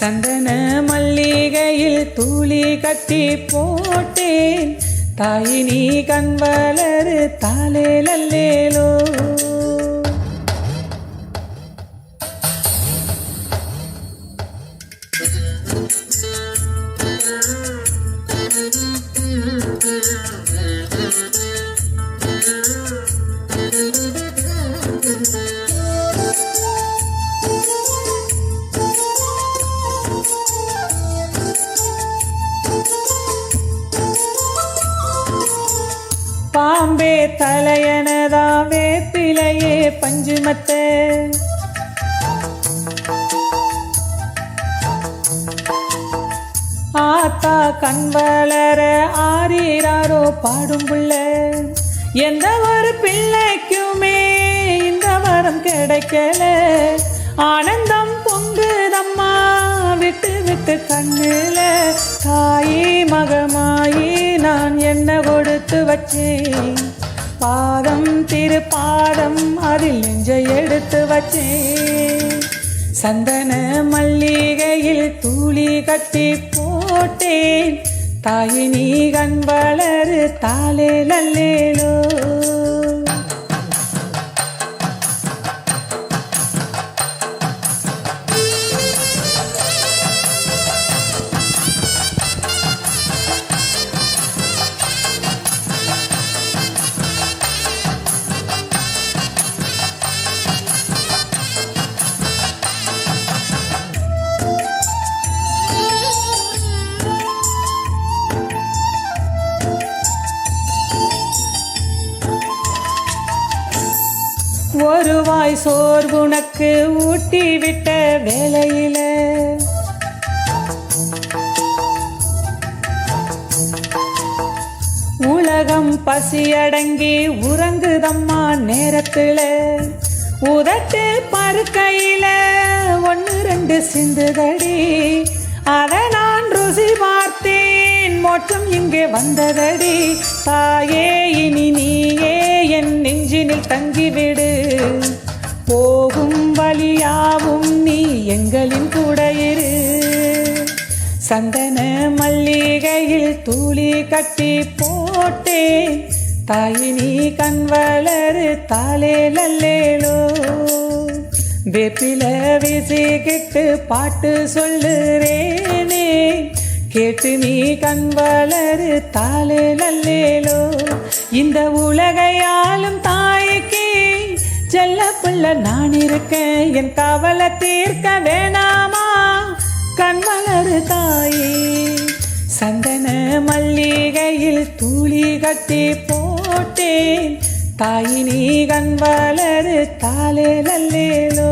சந்தன மல்லிகையில் தூளி கட்டி போட்டேன். தாயினி கண்வளரு தாலே லல்லேலோ. பஞ்சு மத்த. ஆத்தா கண் வளர ஆறீராரோ பாடும் புள்ள. எந்த ஒரு பிள்ளைக்குமே இந்த வரம் கிடைக்கல. ஆனந்தம் பொங்குதம்மா விட்டு விட்டு கண்ணுல. தாயி மகமாயி நான் என்ன கொடுத்து வச்சேன்? பாதம் திருப்பாதம் அதில் நெஞ்சை எடுத்து வச்சேன். சந்தன மல்லிகையில் தூளி கட்டி போட்டேன். தாயினி கண் தாளே நல்லேலோ ஒரு வாய் சோர் ஊட்டி விட்ட வேலையில உலகம் பசியடங்கி உறங்குதம்மா நேரத்துல. உதட்டு பருக்கையில ஒன்று ரெண்டு சிந்துதடி. அதை நான் ருசி பார்த்தேன் மோட்டம் இங்கே வந்ததடி. தாயே இனி நீயே என் நெஞ்சினில் தங்கிவிடு. போகும் வழியாவும் நீ எங்களின் கூட இரு. சந்தன மல்லிகையில் தூளி கட்டி போட்டேன். தாயினி கண்வளரு தாலே லல்லேலோ. நல்லேலோ வேப்பில வீசிக்கிட்டு பாட்டு சொல்லுறேனே கேட்டு நீ கண் வளரு தாளே நல்லேலோ. இந்த உலகையாலும் தாய்க்கு செல்ல புள்ள நான் இருக்கேன் என் கவலை தீர்க்க வேணாமா? கண் வளரு தாயே. சந்தன மல்லிகையில் தூளி கட்டி போட்டேன். தாயினி கண் வளரு தாளே நல்லேலோ.